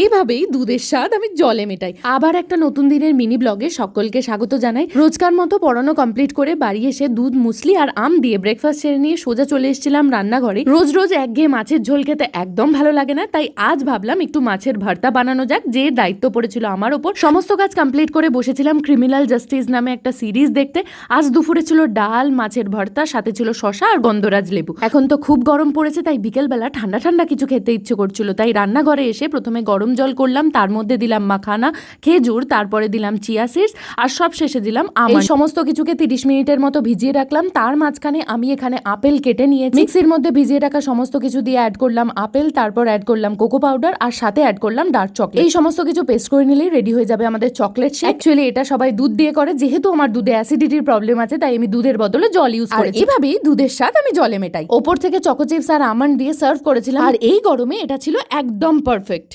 এইভাবেই দুধের স্বাদ আমি জলে মেটাই। আবার একটা নতুন দিনের মিনি ব্লগে সকলকে স্বাগত জানাই। রোজকার মতো পড়ানো কমপ্লিট করে বাড়ি এসে দুধ, মুসলি আর আম দিয়ে ব্রেকফাস্ট সেরে নিয়ে সোজা চলে এসেছিলাম রান্নাঘরে। রোজ রোজ একঘেয়ে মাছের ঝোল খেতে একদম ভালো লাগে না, তাই আজ ভাবলাম একটু মাছের ভর্তা বানানো যাক, যে দায়িত্ব পড়েছিল আমার ওপর। সমস্ত কাজ কমপ্লিট করে বসেছিলাম ক্রিমিনাল জাস্টিস নামে একটা সিরিজ দেখতে। আজ দুপুরে ছিল ডাল, মাছের ভর্তা, সাথে ছিল শশা আর গন্ধরাজ লেবু। এখন তো খুব গরম পড়েছে, তাই বিকেলবেলা ঠান্ডা ঠান্ডা কিছু খেতে ইচ্ছে করছিল, তাই রান্নাঘরে এসে প্রথমে গরম জল করলাম তার মধ্যে দিলাম মাখানা খেজুর তারপরে দিলাম চিয়া সিডস আর সব শেষে দিলাম আম সমস্ত কিছুকে তিরিশ মিনিটের মতো ভিজিয়ে রাখলাম তার মাঝখানে আমি এখানে আপেল কেটে নিয়েছি। মিক্সির মধ্যে ভিজিয়ে রাখা সমস্ত কিছু দিয়ে অ্যাড করলাম আপেল তারপর অ্যাড করলাম কোকো পাউডার আর সাথে অ্যাড করলাম ডার্ক চকলেট এই সমস্ত কিছু পেস্ট করে নিলেই রেডি হয়ে যাবে আমাদের চকলেট শেক অ্যাকচুয়ালি এটা সবাই দুধ দিয়ে করে যেহেতু আমার দুধে অ্যাসিডিটির প্রবলেম আছে তাই আমি দুধের বদলে জল ইউজ করি এভাবেই দুধের স্বাদ আমি জলে মেটাই। ওপর থেকে চকো চিপস আর আমন্ড দিয়ে সার্ভ করেছিলাম। আর এই গরমে এটা ছিল একদম পারফেক্ট